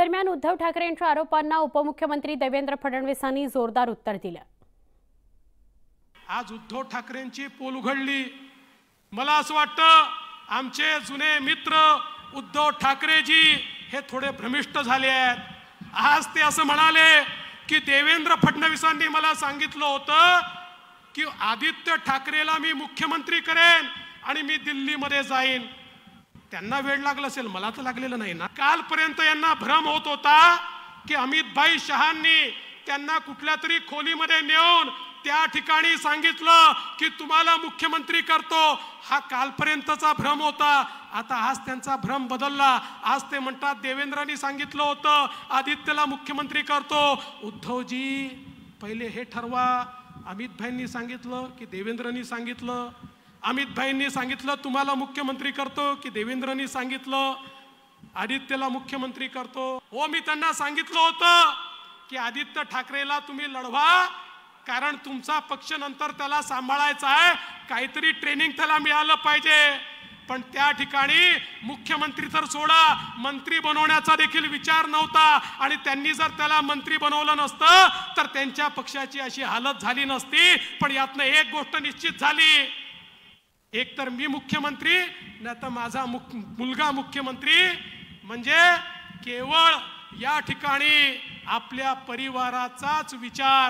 दरम्यान उद्धव ठाकरेंच्या आरोपांना उपमुख्यमंत्री देवेंद्र फडणवीसांनी जोरदार उत्तर दिलं. आज उद्धव ठाकरेंची पोल उघडली. मला असं वाटतं आमचे जुने मित्र उद्धव ठाकरेजी हे थोडे भ्रमिष्ट झाले आहेत. आज ते असं म्हणाले की देवेंद्र फडणवीसांनी मला सांगितलं होतं की आदित्य ठाकरेला मी मुख्यमंत्री करेन आणि मी दिल्लीमध्ये जाईन. त्यांना वेळ लागला असेल मला तर लागलेलं नाही ना. कालपर्यंत यांना भ्रम होत होता की अमितभाई शहांनी त्यांना कुठल्या तरी खोलीमध्ये नेऊन त्या ठिकाणी सांगितलं की तुम्हाला मुख्यमंत्री करतो. हा कालपर्यंतचा भ्रम होता. आता आज त्यांचा भ्रम बदलला. आज ते म्हणतात देवेंद्रांनी सांगितलं होतं आदित्यला मुख्यमंत्री करतो. उद्धवजी पहिले हे ठरवा. अमित भाईंनी सांगितलं की देवेंद्रनी सांगितलं. अमित भाईंनी सांगितलं तुम्हाला मुख्यमंत्री करतो की देवेंद्रनी सांगितलं आदित्यला मुख्यमंत्री करतो. हो मी त्यांना सांगितलं होतं की आदित्य ठाकरेला तुम्ही लढवा कारण तुमचा पक्ष नंतर त्याला सांभाळायचा आहे. काहीतरी ट्रेनिंग त्याला मिळालं पाहिजे. पण त्या ठिकाणी मुख्यमंत्री तर सोडा मंत्री बनवण्याचा देखील विचार नव्हता. आणि त्यांनी जर त्याला मंत्री बनवलं नसतं तर त्यांच्या पक्षाची अशी हालत झाली नसती. पण यातनं एक गोष्ट निश्चित झाली. एकतर मी मुख्यमंत्री नाही तर माझा मुख मुलगा मुख्यमंत्री. म्हणजे केवळ या ठिकाणी आपल्या परिवाराचाच विचार